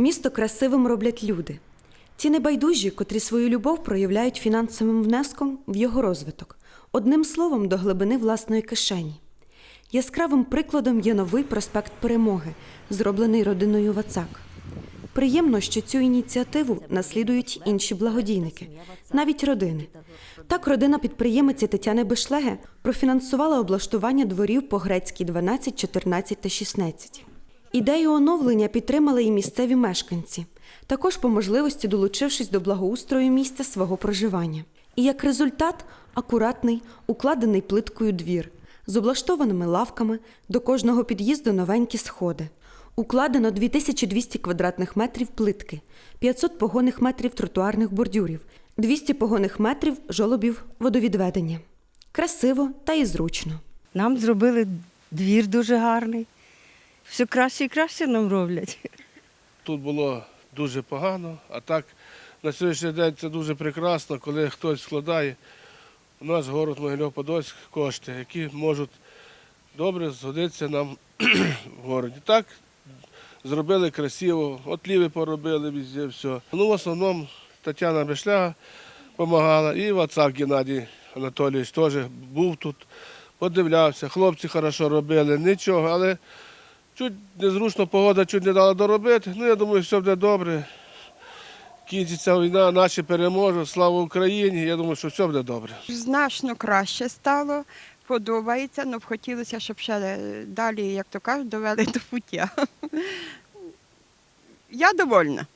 Місто красивим роблять люди. Ті небайдужі, котрі свою любов проявляють фінансовим внеском в його розвиток, одним словом, до глибини власної кишені. Яскравим прикладом є новий проспект Перемоги, зроблений родиною Вацак. Приємно, що цю ініціативу наслідують інші благодійники, навіть родини. Так, родина підприємиці Тетяни Бешлеге профінансувала облаштування дворів по грецькій 12, 14 та 16. Ідею оновлення підтримали і місцеві мешканці, також по можливості долучившись до благоустрою місця свого проживання. І як результат акуратний, укладений плиткою двір з облаштованими лавками, до кожного під'їзду новенькі сходи. Укладено 2200 квадратних метрів плитки, 500 погонних метрів тротуарних бордюрів, 200 погонних метрів жолобів водовідведення. Красиво та і зручно. Нам зробили двір дуже гарний. Все краще і краще нам роблять. Тут було дуже погано, а так на сьогоднішній день це дуже прекрасно, коли хтось складає у нас город Могильов-Подольськ кошти, які можуть добре згодитися нам в городі. Так зробили красиво, от ліви поробили везде все. Ну, в основному Тетяна Бешляга допомагала, і Вацак Геннадій Анатолійович теж був тут, подивлявся, хлопці хорошо робили, нічого, але чуть незручно погода чуть не дала доробити. Ну, я думаю, все буде добре. Кінчиться війна, наші переможуть, слава Україні. Я думаю, що все буде добре. Значно краще стало, подобається, але б хотілося, щоб ще е, далі, як то кажуть, довели до пуття. Я довольна.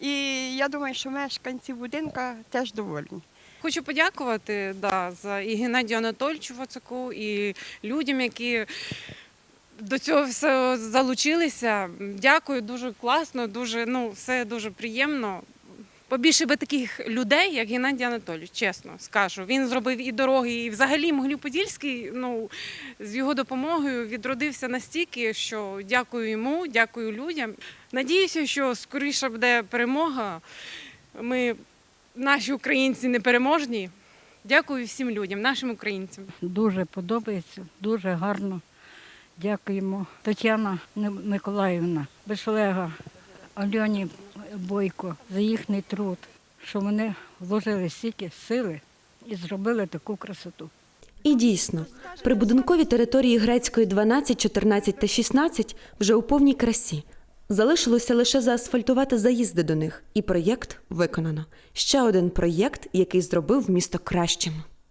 І я думаю, що мешканці будинка теж довольні. Хочу подякувати да, за і Геннадію Анатольовичу Вацаку, і людям, які до цього все залучилися. Дякую, дуже класно, дуже, ну, все дуже приємно. Побільше би таких людей, як Геннадій Анатолійович, чесно скажу. Він зробив і дороги, і взагалі Могилів-Подільський, ну, з його допомогою відродився настільки, що дякую йому, дякую людям. Надіюся, що скоріше буде перемога. Ми наші українці непереможні. Дякую всім людям, нашим українцям. Дуже подобається, дуже гарно. Дякуємо. Тетяна Миколаївна, Бешлега, Альоні Бойко за їхній труд, що вони вложили стільки сили і зробили таку красоту. І дійсно, прибудинкові території грецької 12, 14 та 16 вже у повній красі. Залишилося лише заасфальтувати заїзди до них, і проєкт виконано. Ще один проєкт, який зробив місто кращим.